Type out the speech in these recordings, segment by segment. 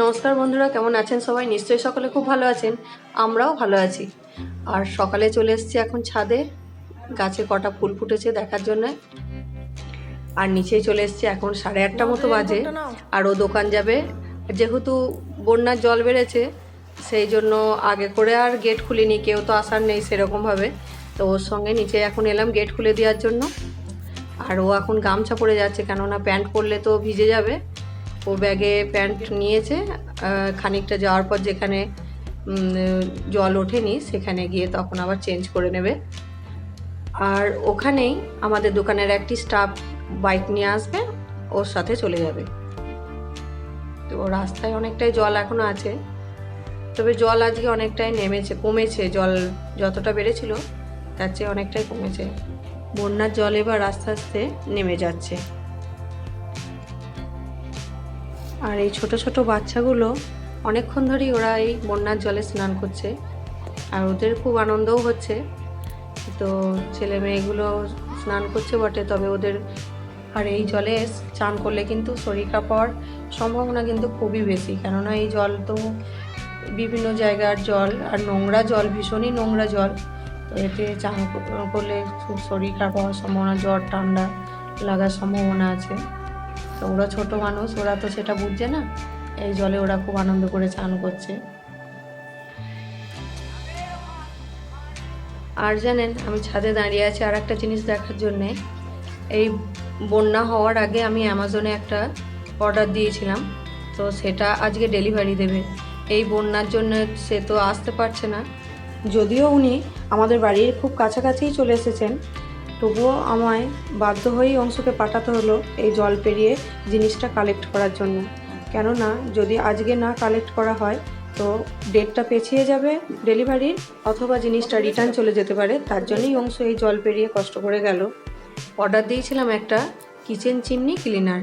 নমস্কার বন্ধুরা কেমন আছেন সবাই? নিশ্চয়ই সকলে খুব ভালো আছেন। আমরাও ভালো আছি। আর সকালে চলে এসেছি এখন ছাদে। গাছে কটা ফুল ফুটেছে দেখার জন্য। আর নিচেই চলে এসেছি এখন সাড়ে আটটা মতো বাজে। আর ও দোকান যাবে। যেহেতু বন্যার জল বেড়েছে সেই জন্য আগে করে আর গেট খুলিনি। কেউ তো আসার নেই সেরকমভাবে। তো ওর সঙ্গে নিচে এখন এলাম গেট খুলে দেওয়ার জন্য। আর ও এখন গামছা পরে যাচ্ছে কেননা প্যান্ট পরলে তো ভিজে যাবে। ও ব্যাগে প্যান্ট নিয়েছে খানিকটা যাওয়ার পর যেখানে জল ওঠেনি সেখানে গিয়ে তখন আবার চেঞ্জ করে নেবে। আর ওখানেই আমাদের দোকানের একটি স্টাফ বাইক নিয়ে আসবে, ওর সাথে চলে যাবে। তো রাস্তায় অনেকটাই জল এখনও আছে, তবে জল আজকে অনেকটাই নেমেছে, কমেছে। জল যতটা বেড়েছিল, তার চেয়ে অনেকটাই কমেছে। বন্যার জল এবার আস্তে আস্তে নেমে যাচ্ছে। আর এই ছোট ছোট বাচ্চাগুলো অনেকক্ষণ ধরেই ওরা এই বন্যার জলে স্নান করছে। আর ওদের খুব আনন্দও হচ্ছে। তো ছেলে মেয়েগুলো স্নান করছে বটে, তবে ওদের আর এই জলে চান করলে কিন্তু শরীর হওয়ার সম্ভাবনা কিন্তু খুবই বেশি। কেননা এই জল তো বিভিন্ন জায়গার জল আর নোংরা জল, ভীষণই নোংরা জল। তো এতে চান করলে শরীর খারাপ হওয়ার সম্ভাবনা, জ্বর, ঠান্ডা লাগার সম্ভাবনা আছে। তো ওরা ছোট মানুষ, ওরা তো সেটা বুঝছে না। এই জলে ওরা খুব আনন্দ করে চান করছে। আর জানেন, আমি ছাদে দাঁড়িয়ে আছি আর একটা জিনিস দেখার জন্যে। এই বন্যা হওয়ার আগে আমি অ্যামাজনে একটা অর্ডার দিয়েছিলাম, তো সেটা আজকে ডেলিভারি দেবে। এই বন্যার জন্য সে তো আসতে পারছে না। যদিও উনি আমাদের বাড়ির খুব কাছাকাছিই চলে এসেছেন তবুও আমায় বাধ্য হয়েই অংশকে পাঠাতে হলো এই জল পেরিয়ে জিনিসটা কালেক্ট করার জন্য। কেননা, যদি আজকে না কালেক্ট করা হয়, তো ডেটটা পেছিয়ে যাবে ডেলিভারির অথবা জিনিসটা রিটার্ন চলে যেতে পারে। তার জন্যই অংশ এই জল পেরিয়ে কষ্ট করে গেল। অর্ডার দিয়েছিলাম একটা কিচেন চিমনি ক্লিনার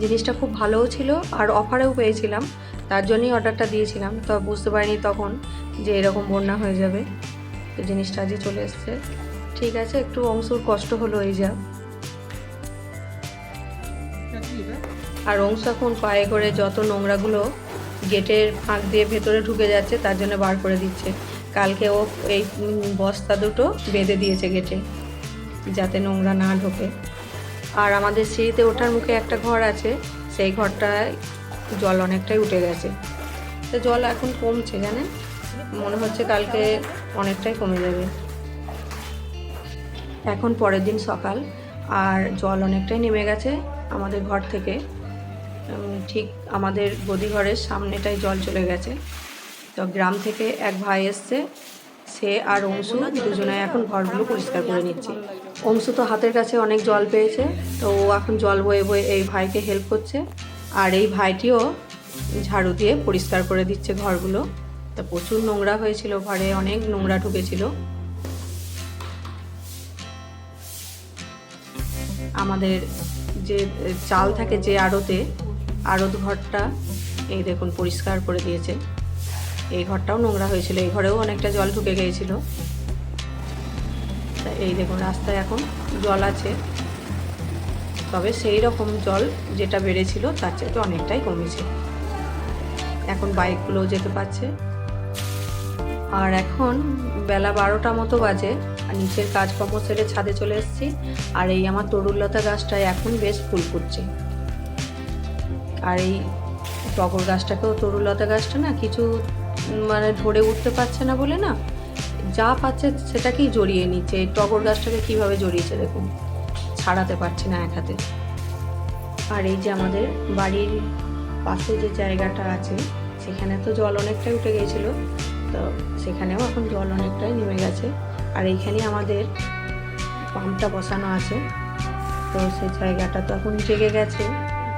জিনিসটা খুব ভালোও ছিল আর অফারেও পেয়েছিলাম। তার জন্যই অর্ডারটা দিয়েছিলাম। তো বুঝতে পারিনি তখন যে এরকম বন্যা হয়ে যাবে। তো জিনিসটা আজই চলে এসছে। ঠিক আছে, একটু অংশুর কষ্ট হলো এই যা। আর অংশ এখন পায়ে করে যত নোংরাগুলো গেটের ফাঁক দিয়ে ভেতরে ঢুকে যাচ্ছে, তার জন্য বার করে দিচ্ছে। কালকে ও এই বস্তা দুটো বেঁধে দিয়েছে গেটে, যাতে নোংরা না ঢোকে। আর আমাদের সিঁড়িতে ওঠার মুখে একটা ঘর আছে, সেই ঘরটায় জল অনেকটাই উঠে গেছে। তো জল এখন কমছে, জানেন? মনে হচ্ছে কালকে অনেকটাই কমে যাবে। এখন পরের দিন সকাল, আর জল অনেকটাই নেমে গেছে আমাদের ঘর থেকে। ঠিক আমাদের গদি ঘরের সামনেটাই জল চলে গেছে। তো গ্রাম থেকে এক ভাই এসছে, সে আর অংশু দুজনে এখন ঘরগুলো পরিষ্কার করে নিচ্ছে। অংশু তো হাতের কাছে অনেক জল পেয়েছে, তো ও এখন জল বয়ে বয়ে এই ভাইকে হেল্প করছে, আর এই ভাইটিও ঝাড়ু দিয়ে পরিষ্কার করে দিচ্ছে ঘরগুলো। তা প্রচুর নোংরা হয়েছিল, ঘরে অনেক নোংরা ঢুকেছিল। আমাদের যে চাল থাকে যে আড়তে, আড়ত ঘরটা, এই দেখুন পরিষ্কার করে দিয়েছে। এই ঘরটাও নোংরা হয়েছিল, এই ঘরেও অনেকটা জল ঢুকে গিয়েছিল। তা এই দেখুন রাস্তায় এখন জল আছে। তবে সেই রকম জল যেটা বেড়েছিল, তার চেয়ে তো অনেকটাই কমেছে। এখন বাইকগুলোও যেতে পারছে। আর এখন বেলা বারোটা মতো বাজে। নিচের কাজকর্ম সেরে ছাদে চলে এসেছি। আর এই আমার তরুলতা গাছটায় এখন বেশ ফুল ফুটছে। আর এই টগর গাছটাকেও তরুলতা গাছটা না কিছু মানে ধরে উঠতে পারছে না বলে না, যা পাচ্ছে সেটাকেই জড়িয়ে নিচ্ছে। এই টগর গাছটাকে কীভাবে জড়িয়েছে দেখুন, ছাড়াতে পারছে না এক হাতে। আর এই যে আমাদের বাড়ির পাশে যে জায়গাটা আছে, সেখানে তো জল অনেকটাই উঠে গিয়েছিল, তো সেখানেও এখন জল অনেকটাই নেমে গেছে। আর এইখানে আমাদের পাম্পটা বসানো আছে। তো সেই জায়গাটা তো এখন জেগে গেছে।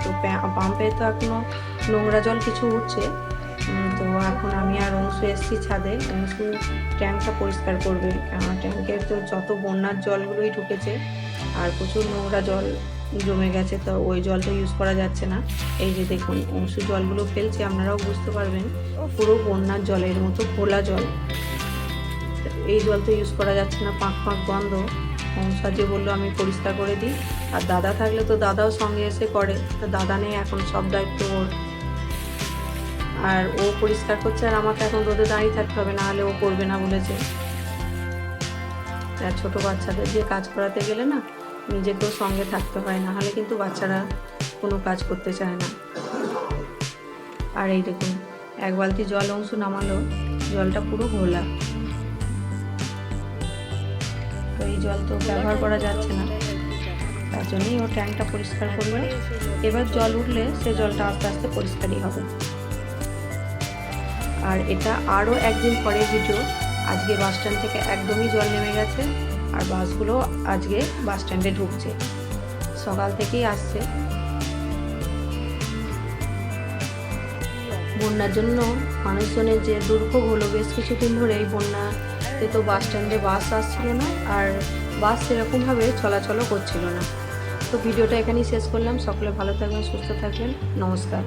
তো পাম্পে তো এখনও নোংরা জল কিছু উঠছে। তো এখন আমি আর অংশু এসছি ছাদে। অংশু ট্যাঙ্কটা পরিষ্কার করবে। কেননা ট্যাঙ্কের তো যত বন্যার জলগুলোই ঢুকেছে, আর প্রচুর নোংরা জল জমে গেছে, তো ওই জলটা ইউজ করা যাচ্ছে না। এই যে দেখুন অংশু জলগুলো ফেলছে, আপনারাও বুঝতে পারবেন। পুরো বন্যার জলের মতো খোলা জল। এই জল তো ইউজ করা যাচ্ছে না, পাঁক পাঁক বন্ধ। অংশা যে বলল, আমি পরিষ্কার করে দিই। আর দাদা থাকলে তো দাদাও সঙ্গে এসে করে। তো দাদা নেই, এখন সব দায়িত্ব ওর। আর ও পরিষ্কার করছে, আর আমাকে এখন রোদে দাঁড়িয়ে থাকতে হবে, না হলে ও করবে না বলেছে। আর ছোটো বাচ্চাদের যে কাজ করাতে গেলে না, নিজেকেও সঙ্গে থাকতে হয়, না হলে কিন্তু বাচ্চারা কোনো কাজ করতে চায় না। আর এই দেখুন, এক বালতি জল অংশ নামালো, জলটা পুরো ঘোলা। তো এই জল তো ব্যবহার করা যাচ্ছে না। তার জন্যই ও ট্যাঙ্কটা পরিষ্কার করল। এবার জল উঠলে সে জলটা আস্তে আস্তে পরিষ্কারই হবে। আর এটা আরও একদিন পরে ভিডিও আজকে বাস স্ট্যান্ড থেকে একদমই জল নেমে গেছে। আর বাসগুলো আজকে বাস স্ট্যান্ডে ঢুকছে। সকাল থেকেই আসছে। বন্যার জন্য মানুষজনের যে দুর্ভোগ হলো, বেশ কিছুদিন ধরে এই বন্যাতে তো বাস স্ট্যান্ডে বাস আসছিল না আর বাস সেরকমভাবে চলাচলও করছিল না। তো ভিডিওটা এখানেই শেষ করলাম। সকলে ভালো থাকবেন, সুস্থ থাকবেন। নমস্কার।